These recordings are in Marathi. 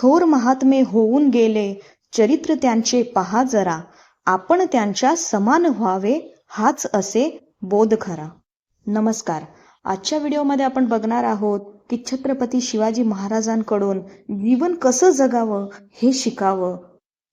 थोर महात्मे होऊन गेले. चरित्र त्यांचे पहा जरा. आपण त्यांच्या समान व्हावे हाच असे बोध खरा. नमस्कार. आजच्या व्हिडिओमध्ये आपण बघणार आहोत की छत्रपती शिवाजी महाराजांकडून जीवन कसं जगावं हे शिकावं.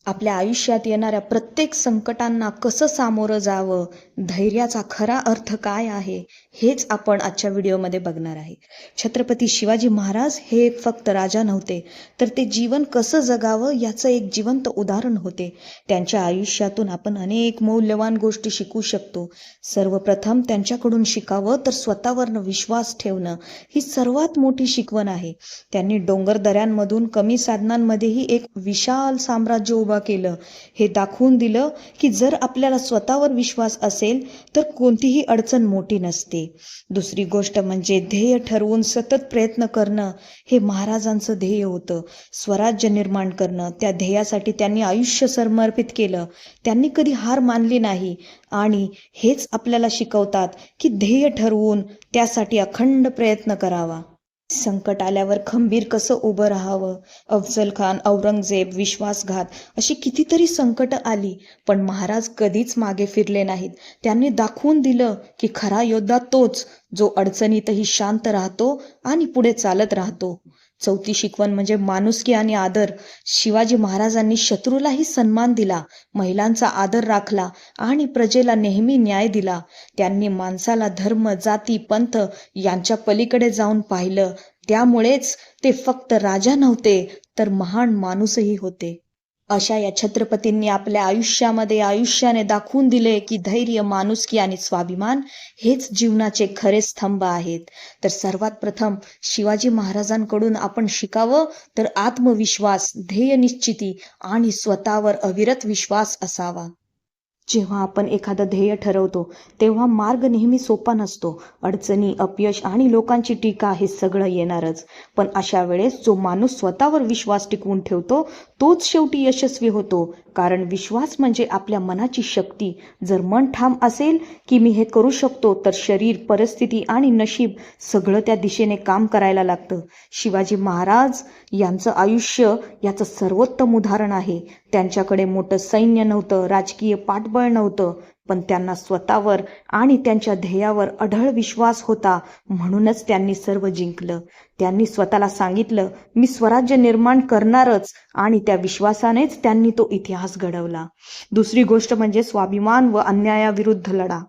आपल्या आयुष्यात येणाऱ्या प्रत्येक संकटांना कसं सामोरं जावं? धैर्याचा खरा अर्थ काय आहे? हेच आपण आजच्या व्हिडिओमध्ये बघणार आहे. छत्रपती शिवाजी महाराज हे एक फक्त राजा नव्हते तर ते जीवन कसं जगावं याचं एक जिवंत उदाहरण होते. त्यांच्या आयुष्यातून आपण अनेक मौल्यवान गोष्टी शिकू शकतो. सर्वप्रथम त्यांच्याकडून शिकावं तर स्वतःवर विश्वास ठेवणं ही सर्वात मोठी शिकवण आहे. त्यांनी डोंगर दऱ्यांमधून कमी साधनांमध्येही एक विशाल साम्राज्य उभं केलं. हे दाखवून दिलं की जर आपल्याला स्वतःवर विश्वास असेल तर कोणतीही अडचण मोठी नसते. दुसरी गोष्ट म्हणजे ध्येय ठरवून सतत प्रयत्न करणं हे महाराजांचं ध्येय होतं. स्वराज्य निर्माण करणं त्या ध्येयासाठी त्यांनी आयुष्य समर्पित केलं. त्यांनी कधी हार मानली नाही. आणि हेच आपल्याला शिकवतात की ध्येय ठरवून त्यासाठी अखंड प्रयत्न करावा. संकट आल्यावर खंबीर कसं उभं राहावं? अफजल खान औरंगजेब विश्वासघात अशी कितीतरी संकट आली पण महाराज कधीच मागे फिरले नाहीत. त्यांनी दाखवून दिलं की खरा योद्धा तोच जो अडचणीतही शांत राहतो आणि पुढे चालत राहतो. चौथी शिकवण म्हणजे माणुसकी आणि आदर. शिवाजी महाराजांनी शत्रूलाही सन्मान दिला महिलांचा आदर राखला आणि प्रजेला नेहमी न्याय दिला. त्यांनी माणसाला धर्म जाती पंथ यांच्या पलीकडे जाऊन पाहिलं. त्यामुळेच ते फक्त राजा नव्हते तर महान माणूसही होते. अशा या छत्रपतींनी आपल्या आयुष्यामध्ये आयुष्याने दाखवून दिले की धैर्य माणुसकी आणि स्वाभिमान हेच जीवनाचे खरे स्तंभ आहेत. तर सर्वात प्रथम शिवाजी महाराजांकडून आपण शिकावं तर आत्मविश्वास ध्येय निश्चिती आणि स्वतःवर अविरत विश्वास असावा. जेव्हा आपण एखादं ध्येय ठरवतो तेव्हा मार्ग नेहमी सोपा नसतो. अडचणी अपयश आणि लोकांची टीका हे सगळं येणारच. पण अशा वेळेस जो माणूस स्वतःवर विश्वास टिकवून ठेवतो तोच शेवटी यशस्वी होतो. कारण विश्वास म्हणजे आपल्या मनाची शक्ती. जर मन ठाम असेल की मी हे करू शकतो तर शरीर परिस्थिती आणि नशीब सगळं त्या दिशेने काम करायला लागतं. शिवाजी महाराज यांचं आयुष्य याचं सर्वोत्तम उदाहरण आहे. त्यांच्याकडे मोठं सैन्य नव्हतं राजकीय पाठ पाठबळ नव्हतं पण त्यांना स्वतःवर आणि त्यांच्या ध्येयावर अढळ विश्वास होता म्हणूनच त्यांनी सर्व जिंकलं. त्यांनी स्वतःला सांगितलं मी स्वराज्य निर्माण करणारच आणि त्या विश्वासानेच त्यांनी तो इतिहास घडवला. दुसरी गोष्ट म्हणजे स्वाभिमान व अन्यायाविरुद्ध लढा.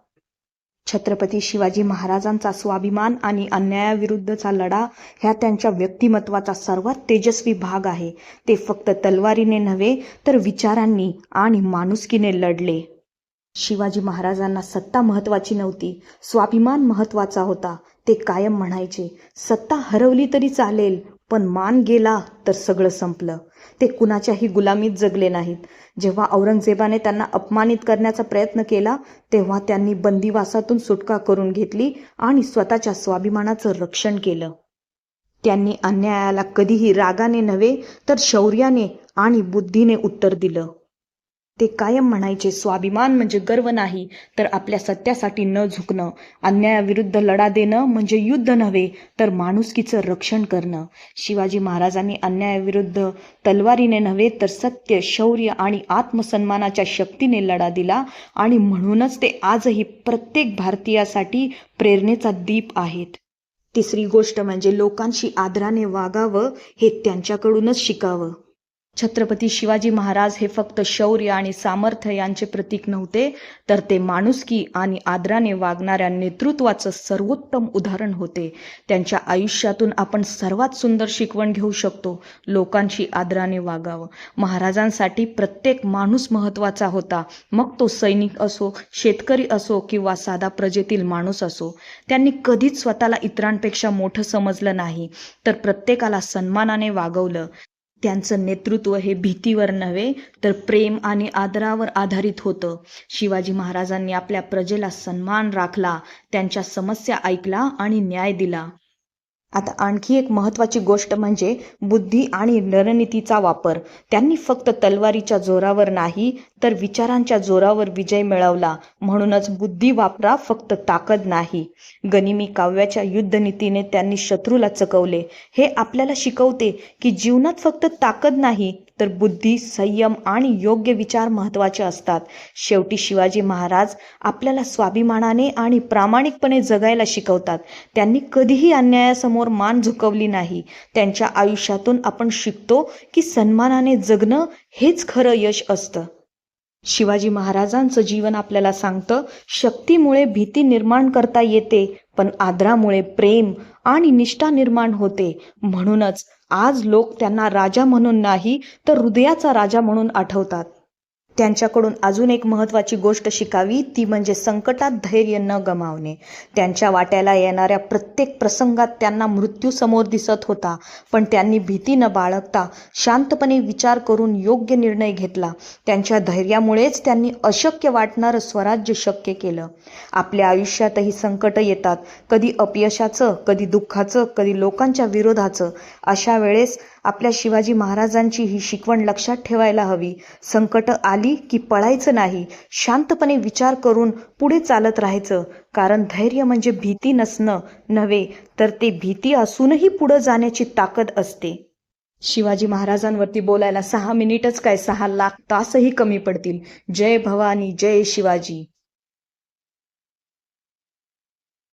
छत्रपती शिवाजी महाराजांचा स्वाभिमान आणि अन्यायाविरुद्धचा लढा ह्या त्यांच्या व्यक्तिमत्वाचा सर्वात तेजस्वी भाग आहे. ते फक्त तलवारीने नव्हे तर विचारांनी आणि माणुसकीने लढले. शिवाजी महाराजांना सत्ता महत्वाची नव्हती. स्वाभिमान महत्त्वाचा होता. ते कायम म्हणायचे सत्ता हरवली तरी चालेल पण मान गेला तर सगळं संपलं ते कुणाच्याही गुलामीत जगले नाहीत. जेव्हा औरंगजेबाने त्यांना अपमानित करण्याचा प्रयत्न केला तेव्हा त्यांनी बंदिवासातून सुटका करून घेतली आणि स्वतःच्या स्वाभिमानाचं रक्षण केलं. त्यांनी अन्यायाला कधीही रागाने नव्हे तर शौर्याने आणि बुद्धीने उत्तर दिलं. ते कायम म्हणायचे स्वाभिमान म्हणजे गर्व नाही तर आपल्या सत्यासाठी न झुकणं अन्यायाविरुद्ध लढा देणं म्हणजे युद्ध नव्हे तर माणुसकीचं रक्षण करणं. शिवाजी महाराजांनी अन्यायाविरुद्ध तलवारीने नव्हे तर सत्य शौर्य आणि आत्मसन्मानाच्या शक्तीने लढा दिला आणि म्हणूनच ते आजही प्रत्येक भारतीयासाठी प्रेरणेचा दीप आहेत. तिसरी गोष्ट म्हणजे लोकांशी आदराने वागावं हे त्यांच्याकडूनच शिकावं. छत्रपती शिवाजी महाराज हे फक्त शौर्य आणि सामर्थ्य यांचे प्रतीक नव्हते तर ते माणुसकी आणि आदराने वागणाऱ्या नेतृत्वाचं सर्वोत्तम उदाहरण होते. त्यांच्या आयुष्यातून आपण सर्वात सुंदर शिकवण घेऊ शकतो लोकांशी आदराने वागावं. महाराजांसाठी प्रत्येक माणूस महत्त्वाचा होता. मग तो सैनिक असो शेतकरी असो किंवा साधा प्रजेतील माणूस असो. त्यांनी कधीच स्वतःला इतरांपेक्षा मोठं समजलं नाही तर प्रत्येकाला सन्मानाने वागवलं. त्यांचं नेतृत्व हे भीतीवर नव्हे तर प्रेम आणि आदरावर आधारित होतं. शिवाजी महाराजांनी आपल्या प्रजेला सन्मान राखला त्यांच्या समस्या ऐकला आणि न्याय दिला. आता आणखी एक महत्वाची गोष्ट म्हणजे बुद्धी आणि रणनीतीचा वापर. त्यांनी फक्त तलवारीच्या जोरावर नाही तर विचारांच्या जोरावर विजय मिळवला. म्हणूनच बुद्धी वापरा फक्त ताकद नाही. गनिमी काव्याच्या युद्धनीतीने त्यांनी शत्रूला चकवले. हे आपल्याला शिकवते की जीवनात फक्त ताकद नाही तर बुद्धी संयम आणि योग्य विचार महत्त्वाचे असतात. शेवटी शिवाजी महाराज आपल्याला स्वाभिमानाने आणि प्रामाणिकपणे जगायला शिकवतात. त्यांनी कधीही अन्यायासमोर मान झुकवली नाही. त्यांच्या आयुष्यातून आपण शिकतो की सन्मानाने जगणं हेच खरं यश असतं. शिवाजी महाराजांचं जीवन आपल्याला सांगतं शक्तीमुळे भीती निर्माण करता येते पण आदरामुळे प्रेम आणि निष्ठा निर्माण होते. म्हणूनच आज लोक त्यांना राजा म्हणून नाही तर हृदयाचा राजा म्हणून आठवतात. त्यांच्याकडून अजून एक महत्त्वाची गोष्ट शिकावी ती म्हणजे संकटात धैर्य न गमावणे. त्यांच्या वाट्याला येणाऱ्या प्रत्येक प्रसंगात त्यांना मृत्यू समोर दिसत होता पण त्यांनी भीती न बाळगता शांतपणे विचार करून योग्य निर्णय घेतला. त्यांच्या धैर्यामुळेच त्यांनी अशक्य वाटणारं स्वराज्य शक्य केलं. आपल्या आयुष्यातही संकट येतात. कधी अपयशाचं कधी दुःखाचं कधी लोकांच्या विरोधाचं. अशा वेळेस आपल्या शिवाजी महाराजांची ही शिकवण लक्षात ठेवायला हवी. संकट आली की पळायचं नाही. शांतपणे विचार करून पुढे चालत राहायचं. कारण धैर्य म्हणजे भीती नसणं नव्हे तर ते भीती असूनही पुढं जाण्याची ताकद असते. शिवाजी महाराजांवरती बोलायला सहा मिनिटच काय सहा लाख तासही कमी पडतील. जय भवानी जय शिवाजी.